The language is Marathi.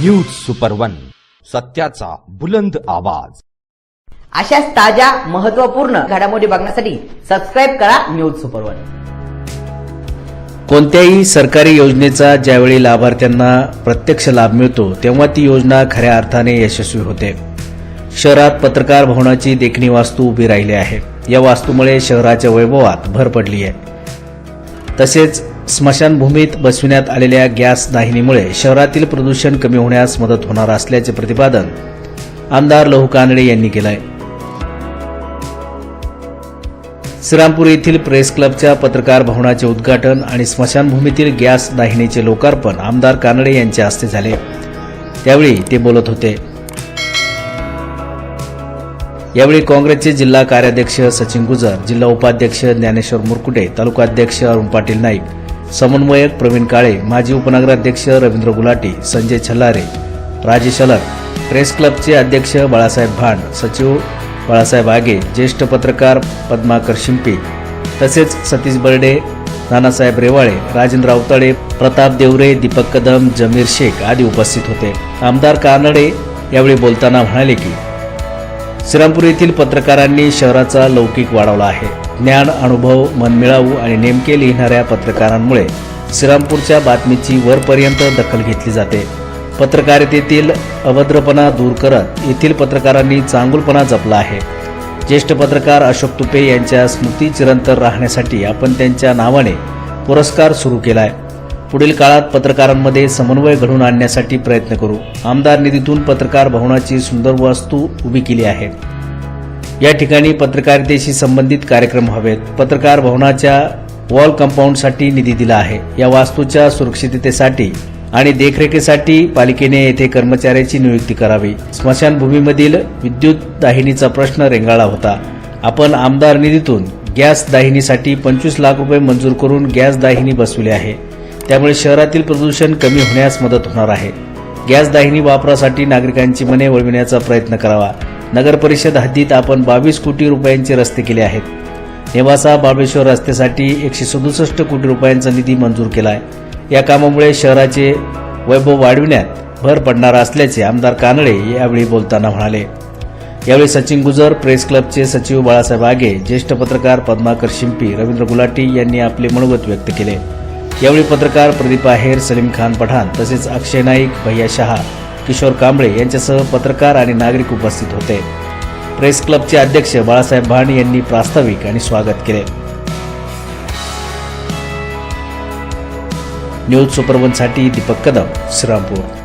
न्यूज सुपर वन सत्याचा बुलंद आवाज. अशाच ताज्या महत्त्वपूर्ण घडामोडी बघण्यासाठी सबस्क्राईब करा न्यूज सुपर वन कोणत्याही सरकारी योजनेचा ज्यावेळी लाभार्थ्यांना प्रत्यक्ष लाभ मिळतो तेव्हा ती योजना खऱ्या अर्थाने यशस्वी होते. शहरात पत्रकार भवनाची देखणी वास्तू उभी राहिली आहे. या वास्तूमुळे शहराच्या वैभवात भर पडली आहे तसेच स्मशानभूमीत बसविण्यात आलेल्या गॅस दाहिनीमुळे शहरातील प्रदूषण कमी होण्यास मदत होणार असल्याचे प्रतिपादन आमदार लहू कानडे यांनी केलं आहे श्रीरामपूर येथील प्रेस क्लबच्या पत्रकार भवनाचे उद्घाटन आणि स्मशानभूमीतील गॅस दाहिनीचे लोकार्पण आमदार कानडे यांच्या हस्ते झाले. त्यावेळी ते बोलत होते. यावेळी काँग्रेसचे जिल्हा कार्याध्यक्ष सचिन गुजर जिल्हा उपाध्यक्ष ज्ञानेश्वर मुरकुटे तालुकाध्यक्ष अरुण पाटील नाईक समन्वयक प्रवीण काळे माजी उपनगराध्यक्ष रवींद्र गुलाटी संजय छल्लारे राजेश अलर प्रेस क्लबचे अध्यक्ष बाळासाहेब भांड सचिव बाळासाहेब आगे ज्येष्ठ पत्रकार पद्माकर शिंपी तसेच सतीश बर्डे नानासाहेब रेवाळे राजेंद्र अवताळे प्रताप देवरे दीपक कदम जमीर शेख आदी उपस्थित होते. आमदार कानडे यावेळी बोलताना म्हणाले की श्रीरामपूर येथील पत्रकारांनी शहराचा लौकिक वाढवला आहे. ज्ञान अनुभव मनमिळावू आणि नेमके लिहिणाऱ्या पत्रकारांमुळे श्रीरामपूरच्या बातमीची वरपर्यंत दखल घेतली जाते. पत्रकारितेतील अभद्रपणा दूर करत येथील पत्रकारांनी चांगुलपणा जपला आहे. ज्येष्ठ पत्रकार अशोक तुपे यांच्या स्मृती चिरंतर राहण्यासाठी आपण त्यांच्या नावाने पुरस्कार सुरू केलाय. पुढील काळात पत्रकारांमध्ये समन्वय घडवून आणण्यासाठी प्रयत्न करू. आमदार निधीतून पत्रकार भवनाची सुंदर वास्तू उभी केली आहे. या ठिकाणी पत्रकारितेशी संबंधित कार्यक्रम हवेत. पत्रकार भवनाच्या वॉल कंपाऊंडसाठी निधी दिला आहे. या वास्तूच्या सुरक्षिततेसाठी आणि देखरेखीसाठी पालिकेने येथे कर्मचाऱ्याची नियुक्ती करावी. स्मशानभूमीमधील विद्युत दाहिनीचा प्रश्न रेंगाळा होता. आपण आमदार निधीतून गॅस दाहिनीसाठी पंचवीस लाख रुपये मंजूर करून गॅस दाहिनी बसविली आहे. त्यामुळे शहरातील प्रदूषण कमी होण्यास मदत होणार आहे. गॅस दाहिनी वापरासाठी नागरिकांची मने वळविण्याचा प्रयत्न करावा. नगर परिषद हद्दीत आपण बावीस कोटी रुपयांचे रस्ते केले आहेत. नेवासा बाबेश्वर रस्त्यासाठी एकशे सदुसष्ट कोटी रुपयांचा निधी मंजूर केला आहे या कामामुळे शहराचे वैभव वाढविण्यात भर पडणार असल्याचे आमदार कानडे यावेळी बोलताना म्हणाले. यावेळी सचिन गुजर प्रेस क्लबचे सचिव बाळासाहेब आगे ज्येष्ठ पत्रकार पद्माकर शिंपी रवींद्र गुलाटी यांनी आपले मनोगत व्यक्त केले. यावेळी पत्रकार प्रदीप आहेर सलीम खान पठाण तसेच अक्षय नाईक भैया शहा किशोर कांबळे यांच्यासह पत्रकार आणि नागरिक उपस्थित होते. प्रेस क्लबचे अध्यक्ष बाळासाहेब भांड यांनी प्रास्ताविक आणि स्वागत केले. न्यूज सुपरवनसाठी दीपक कदम श्रीरामपूर.